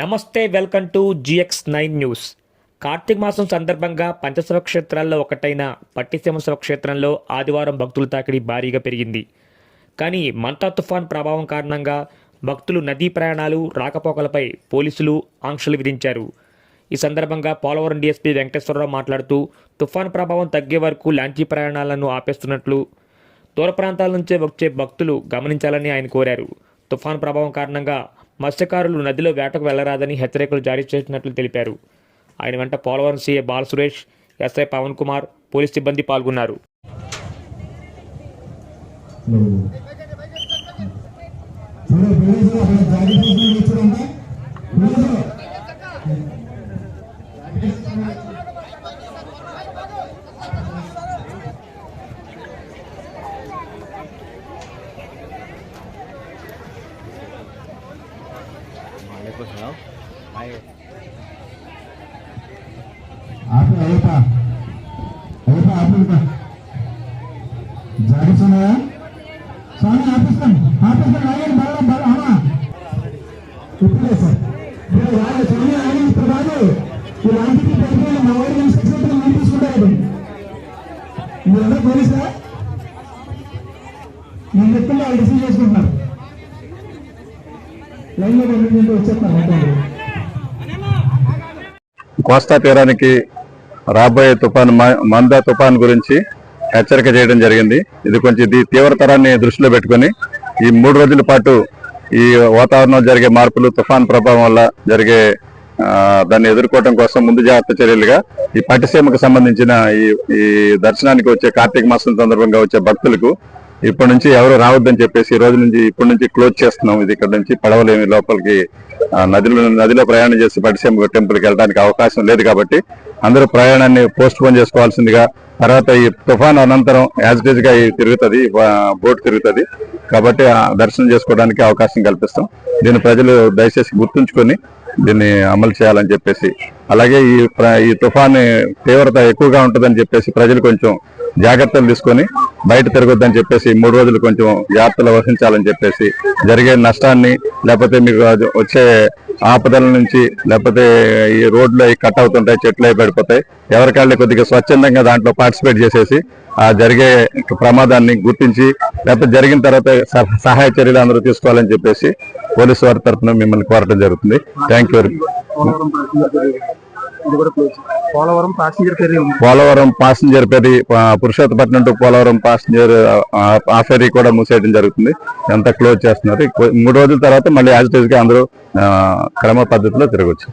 నమస్తే welcome to GX nine news. Karthika మాసం సందర్భంగా పంచశివ క్షేత్రాల్లో ఒకటైన పట్టిసీమ క్షేత్రంలో ఆదివారం భక్తుల తాకిడి భారీగా పెరిగింది. కానీ మంతా తుఫాన్ ప్రభావం కారణంగా భక్తులు నదీ ప్రయాణాలు రాకపోకలపై పోలీసులు ఆంక్షలు విధించారు. ఈ సందర్భంగా పోలవరం డీఎస్పీ వెంకటేశ్వరరావు మాట్లాడుతూ తుఫాన్ ప్రభావం తగ్గే వరకు లాంచీ ప్రయాణాలను ఆపేస్తున్నట్లు దూర ప్రాంతాల నుంచే వచ్చే భక్తులు గమనించాలని ఆయన కోరారు. తుఫాన్ ప్రభావం కారణంగా మత్స్యకారులు నదిలో వేటకు వెళ్ళరాదని హెచ్చరికలు జారీ చేసినట్లు తెలిపారు. ఆయన వెంట Polavaram CA Bala Suresh SI Pavan Kumar police సిబ్బంది పాల్గొన్నారు. పోలీసులు జాగ్రత్త ఉన్నాయా స్వామి ఆపిస్తాం. ఆపిస్తాం ఆగండి బలం బలం. అమ్మా. ఇప్పుడే సార్. మీరు వాళ్ళు స్వామి ఆగండి ఇప్పుడు కాదు ఇలాంటివి పడిపోయిన మా వారి ఇన్స్ట్రక్షన్ మీరు తీసుకుంటారు మీరందరూ పోలీసా నేను వాళ్ళు చేసుకుంటున్నారు. కోస్తా తీరానికి రాబోయే తుఫాను మంద తుఫాన్ గురించి హెచ్చరిక చేయడం జరిగింది. ఇది కొంచెం ఇది తీవ్రతరాన్ని దృష్టిలో పెట్టుకొని ఈ మూడు రోజుల పాటు ఈ వాతావరణం జరిగే మార్పులు తుఫాన్ ప్రభావం వల్ల జరిగే ఆ, దాన్ని ఎదుర్కోవడం కోసం ముందు జాగ్రత్త చర్యలుగా ఈ పట్టిసీమకు సంబంధించిన ఈ ఈ దర్శనానికి వచ్చే కార్తీక మాసం సందర్భంగా వచ్చే భక్తులకు ఇప్పటి నుంచి ఎవరు రావద్దని చెప్పేసి ఈ రోజు నుంచి ఇప్పటి నుంచి క్లోజ్ చేస్తున్నాం. ఇది ఇక్కడ నుంచి పడవలేమి లోపలికి నదిలో నదిలో ప్రయాణం చేసి టెంపుల్ టెంపుల్కి వెళ్ళడానికి అవకాశం లేదు కాబట్టి అందరూ ప్రయాణాన్ని పోస్ట్ పోన్ చేసుకోవాల్సిందిగా తర్వాత ఈ తుఫాన్ అనంతరం యాజ్ ఇట్గా తిరుగుతుంది బోట్ తిరుగుతుంది. కాబట్టి ఆ దర్శనం చేసుకోవడానికి అవకాశం కల్పిస్తాం. దీన్ని ప్రజలు దయచేసి గుర్తుంచుకొని దీన్ని అమలు చేయాలని చెప్పేసి అలాగే ఈ ప్ర- ఈ తుఫాన్ తీవ్రత ఎక్కువగా ఉంటుందని చెప్పేసి ప్రజలు కొంచెం జాగ్రత్తలు తీసుకొని బయట తిరగొద్దని చెప్పేసి మూడు రోజులు కొంచెం జాగ్రత్తలు వహించాలని చెప్పేసి జరిగే నష్టాన్ని లేకపోతే మీకు వచ్చే ఆపదల నుంచి లేకపోతే ఈ రోడ్లు అవి కట్ అవుతుంటాయి చెట్లు అవి పడిపోతాయి. ఎవరికాళ్ళు కొద్దిగా స్వచ్ఛందంగా దాంట్లో పార్టిసిపేట్ చేసేసి ఆ జరిగే ప్రమాదాన్ని గుర్తించి లేకపోతే జరిగిన తర్వాత సహ- సహాయ చర్యలు అందరూ తీసుకోవాలని చెప్పేసి పోలీసు వారి తరఫున మిమ్మల్ని కోరటం జరుగుతుంది. Thank you Polavaram passenger ferry ఉంది. Polavaram passenger ferry Purushottapatnam to Polavaram passenger ఆ, ఫెరీ కూడా మూసేయడం జరుగుతుంది. అంతా క్లోజ్ చేస్తున్నారు. మూడు రోజుల తర్వాత మళ్ళీ యాజ్గా అందరూ క్రమ పద్ధతిలో తిరగచ్చు.